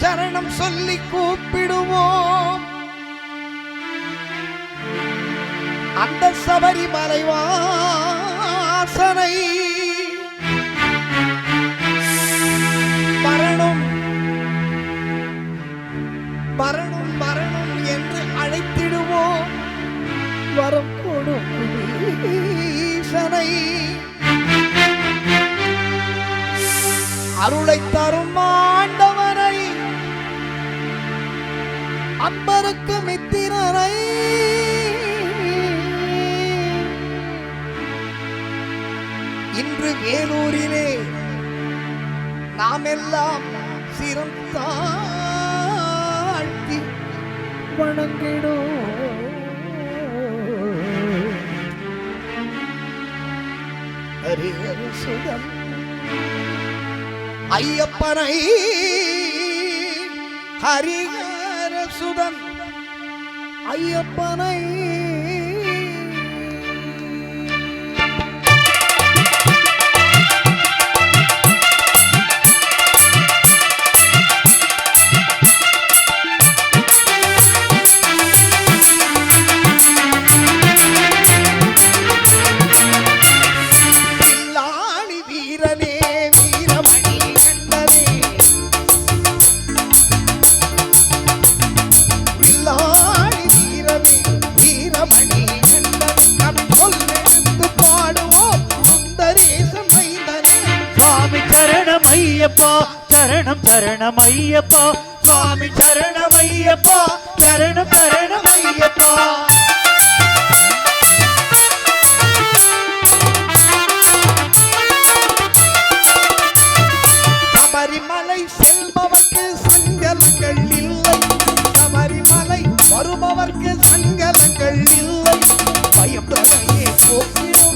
சரணம் சொல்லி கூப்பிடுவோம். அந்த சபரிமலை வாசனை. மரணம். மரணம் வரணும் என்று அழைத்திடுவோம். வரம் கொடுக்கும் ஈசனை அருளை தருமா? அன்பருக்கு மித்திரரை இன்று வேலூரிலே நாம் எல்லாம் சிரம் தாழ்த்தி வணங்கிடும் ஹரிஹர சுதம் ஐயப்பனை ஹரிஹர சுதன் ஐயப்பனை ஐயப்பா சரணம் சரணம் ஐயப்பா. சுவாமி சரணம் ஐயப்பா சரணம் சரணம் ஐயப்பா. சபரிமலை செல்பவர்க்கு சங்கலங்கள் இல்லை. சபரிமலை வருபவர்க்கு சங்கலங்கள் இல்லை. பயப்படையே போக்கிடுவார் மன்னனின்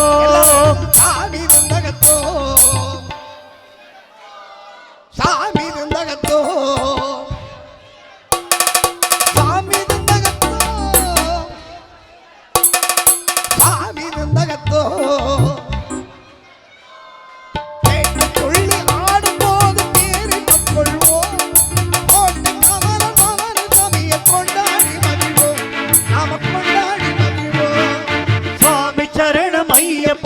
Oh.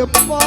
up.